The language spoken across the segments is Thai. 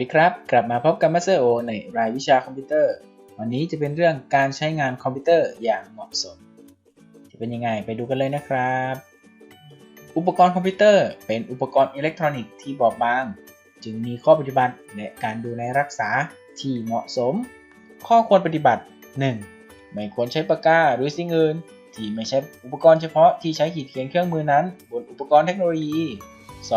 ดีครับ กลับมาพบกับมาสเตอร์โอในรายวิชาคอมพิวเตอร์ วันนี้จะเป็นเรื่องการใช้งานคอมพิวเตอร์อย่างเหมาะสม จะเป็นยังไงไปดูกันเลยนะครับ อุปกรณ์คอมพิวเตอร์ เป็นอุปกรณ์อิเล็กทรอนิกส์ที่บอบบาง จึงมีข้อปฏิบัติและการดูแลรักษาที่เหมาะสม ข้อควรปฏิบัติ 1. ไม่ควรใช้ปากกาหรือสิ่งอื่นที่ไม่ใช่อุปกรณ์เฉพาะที่ใช้ขีดเขียนเครื่องมือนั้น บนอุปกรณ์เทคโนโลยี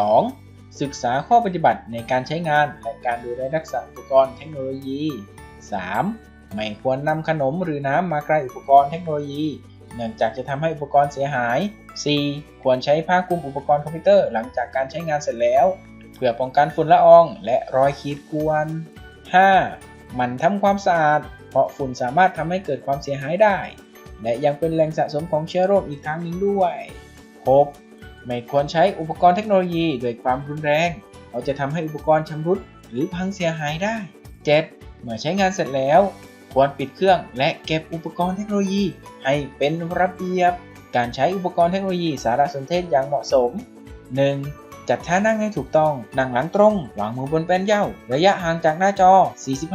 2. ศึกษาข้อปฏิบัติในการใช้งานและการดูแลรักษาอุปกรณ์เทคโนโลยี 3. ไม่ควรนำขนมหรือน้ำมาใกล้อุปกรณ์เทคโนโลยี เนื่องจากจะทำให้อุปกรณ์เสียหาย 4. ควรใช้ผ้าคลุมอุปกรณ์คอมพิวเตอร์หลังจากการใช้งานเสร็จแล้ว เพื่อป้องกันฝุ่นละอองและรอยขีดข่วน 5. มันทำความสะอาด เพราะฝุ่นสามารถทำให้เกิดความเสียหายได้ และยังเป็นแหล่งสะสมของเชื้อโรคอีกทางหนึ่งด้วย 6. ไม่ควรใช้อุปกรณ์เทคโนโลยีด้วยความรุนแรงเราจะทำให้อุปกรณ์ชำรุดหรือพังเสียหายได้ 7. เมื่อใช้งานเสร็จแล้ว ควรปิดเครื่องและเก็บอุปกรณ์เทคโนโลยี ให้เป็นระเบียบ การใช้อุปกรณ์เทคโนโลยีสารสนเทศอย่างเหมาะสม 1. จัดท่านั่งให้ถูกต้อง นั่งหลังตรง วางมือบนแป้นเย่า ระยะห่างจากหน้าจอ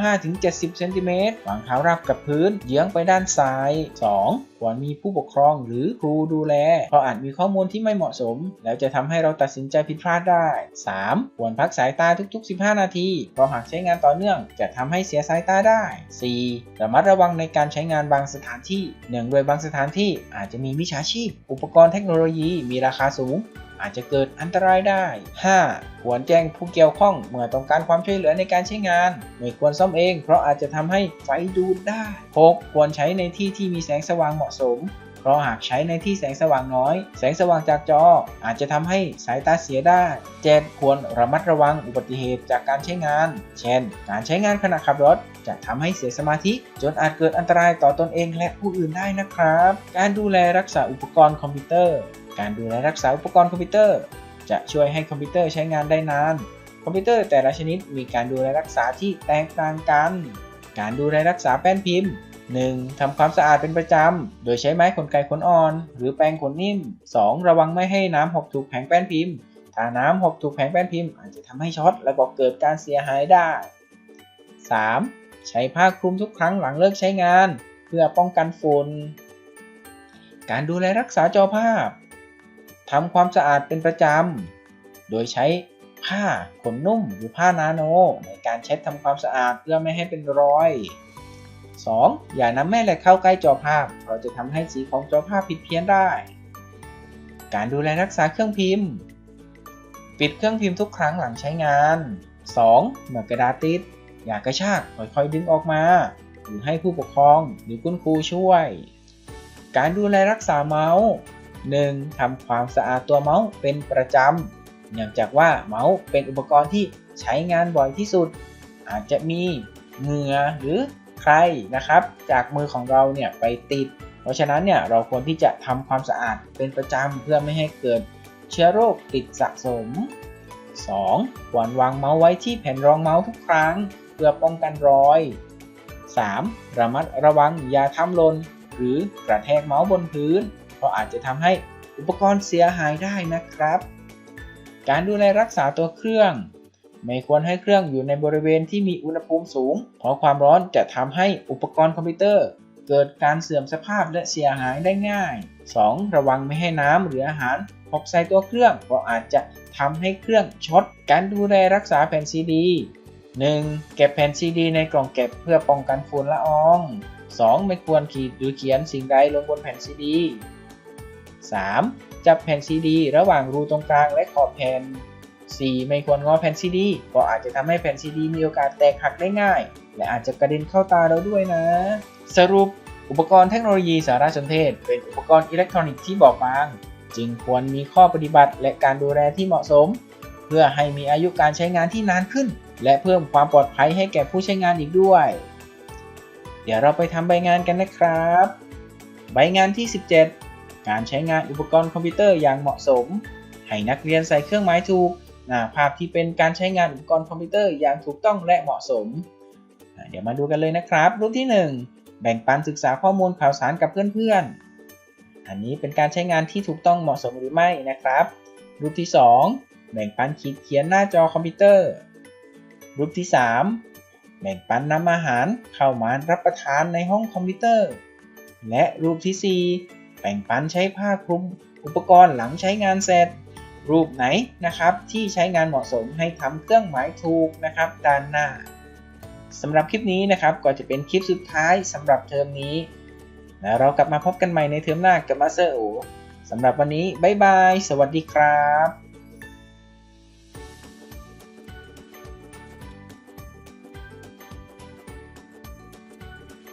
45-70 เซนติเมตร วางเท้าราบกับพื้น เยื้องไปด้านซ้าย 2. ควรมีผู้ปกครองหรือครูดูแล เพราะอาจมีข้อมูลที่ไม่เหมาะสม แล้วจะทำให้เราตัดสินใจผิดพลาดได้ 3. ควรพักสายตาทุกๆ 15 นาที เพราะหากใช้งานต่อเนื่องจะทำให้เสียสายตาได้ 4. ระมัดระวังในการใช้งานบางสถานที่เนื่องด้วยบางสถานที่อาจจะมีมิจฉาชีพ อุปกรณ์เทคโนโลยีมีราคาสูง อาจจะเกิดอันตรายได้ 5. ควรแจ้งผู้เกี่ยวข้องเมื่อต้องการความช่วยเหลือในการใช้งาน ไม่ควรซ่อมเอง เพราะอาจจะทำให้ไฟดูดได้ 6. ควรใช้ในที่ที่มีแสงสว่างเหมาะสม เพราะหากใช้ในที่แสงสว่างน้อย แสงสว่างจากจอ อาจจะทำให้สายตาเสียได้ 7. ควรระมัดระวังอุบัติเหตุจากการใช้งาน เช่น การใช้งานขณะขับรถจะทำให้เสียสมาธิ จนอาจเกิดอันตรายต่อตนเองและผู้อื่นได้นะครับ การดูแลรักษาอุปกรณ์คอมพิวเตอร์ การดูแลรักษาอุปกรณ์คอมพิวเตอร์ จะช่วยให้คอมพิวเตอร์ใช้งานได้นาน คอมพิวเตอร์แต่ละชนิดมีการดูแลรักษาที่แตกต่างกัน การดูแลรักษาแป้นพิมพ์ 1. ทำความสะอาดเป็นประจำ โดยใช้ไม้ขนไก่ขนอ่อน หรือแปรงขนนิ่ม 2. ระวังไม่ให้น้ำหกถูกแผงแป้นพิมพ์ ถ้าน้ำหกถูกแผงแป้นพิมพ์อาจจะทำให้ช็อตและก็เกิดการเสียหายได้ 3. ใช้ผ้าคลุมทุกครั้งหลังเลิกใช้งาน เพื่อป้องกันฝุ่น การดูแลรักษาจอภาพ ทำความสะอาดเป็นประจำ โดยใช้ผ้าขนนุ่มหรือผ้านาโน ในการเช็ดทำความสะอาดเพื่อไม่ให้เป็นรอย 2. อย่านำแม่เหล็กเข้าใกล้จอภาพ เพราะจะทำให้สีของจอภาพผิดเพี้ยนได้ การดูแลรักษาเครื่องพิมพ์ ปิดเครื่องพิมพ์ทุกครั้งหลังใช้งาน 2. เมื่อกระดาษติด อย่ากระชากค่อยๆดึงออกมา หรือให้ผู้ปกครองหรือคุณครูช่วย การดูแลรักษาเมาส์ 1. ทำความสะอาดตัวเมาส์เป็นประจำ เนื่องจากว่าเมาส์เป็นอุปกรณ์ที่ใช้งานบ่อยที่สุด อาจจะมีเหงื่อหรือใครนะครับ จากมือของเราเนี่ยไปติด เพราะฉะนั้นเนี่ยเราควรที่จะทำความสะอาดเป็นประจำเพื่อไม่ให้เกิดเชื้อโรคติดสะสม 2. ควรวางเมาส์ไว้ที่แผ่นรองเมาส์ทุกครั้ง เพื่อป้องกันรอย 3. ระมัดระวังอย่าทำหล่นหรือกระแทกเมาส์บนพื้น เพราะอาจจะทำให้อุปกรณ์เสียหายได้นะครับ การดูแลรักษาตัวเครื่อง ไม่ควรให้เครื่องอยู่ในบริเวณที่มีอุณหภูมิสูง เพราะความร้อนจะทำให้อุปกรณ์คอมพิวเตอร์ เกิดการเสื่อมสภาพและเสียหายได้ง่าย 2. ระวังไม่ให้น้ำหรืออาหารหกใส่ตัวเครื่องเพราะอาจจะทำให้เครื่องช็อตการดูแลรักษาแผ่นซีดี 1. เก็บแผ่นซีดี ในกล่องเก็บเพื่อป้องกันฝุ่นละออง 2. ไม่ควรขีดหรือเขียนสิ่งใดลงบนแผ่นซีดี 3. จับแผ่นซีดีระหว่างรูตรงกลางและขอบแผ่น 4. ไม่ควรงอแผ่นซีดีเพราะอาจจะทำให้แผ่นซีดีมีโอกาสแตกหักได้ง่าย และอาจจะกระเด็นเข้าตาเราด้วยนะ สรุป อุปกรณ์เทคโนโลยีสารสนเทศ เป็นอุปกรณ์อิเล็กทรอนิกส์ที่บอบบาง จึงควรมีข้อปฏิบัติและการดูแลที่เหมาะสม เพื่อให้มีอายุการใช้งานที่นานขึ้น และเพิ่มความปลอดภัยให้แก่ผู้ใช้งานอีกด้วย เดี๋ยวเราไปทำใบงานกันนะครับ ใบงานที่ 17 การใช้งานอุปกรณ์คอมพิวเตอร์อย่างเหมาะสม ให้นักเรียนใส่เครื่องหมายถูกหน้าภาพที่เป็นการใช้งานอุปกรณ์คอมพิวเตอร์อย่างถูกต้องและเหมาะสม เดี๋ยวมาดูกันเลยนะครับ รูปที่ 1 แบ่งปันศึกษาข้อมูลข่าวสารกับเพื่อนๆ อันนี้เป็นการใช้งานที่ถูกต้องเหมาะสมหรือไม่นะครับ รูปที่ 2 แบ่งปันขีดเขียนหน้าจอคอมพิวเตอร์ รูปที่ 3 แบ่งปันนำอาหารเข้ามารับประทานในห้องคอมพิวเตอร์ และรูปที่ 4 แบ่งปันใช้ผ้าคลุมอุปกรณ์หลังใช้งานเสร็จ รูปไหนนะครับที่ใช้งานเหมาะสมให้ทำเครื่องหมายถูกนะครับด้านหน้าสำหรับคลิปนี้นะครับก็จะเป็นคลิปสุดท้ายสำหรับเทอมนี้แล้วเรากลับมาพบกันใหม่ในเทอมหน้ากับมาสเตอร์โอสำหรับวันนี้ บ๊ายบาย สวัสดีครับ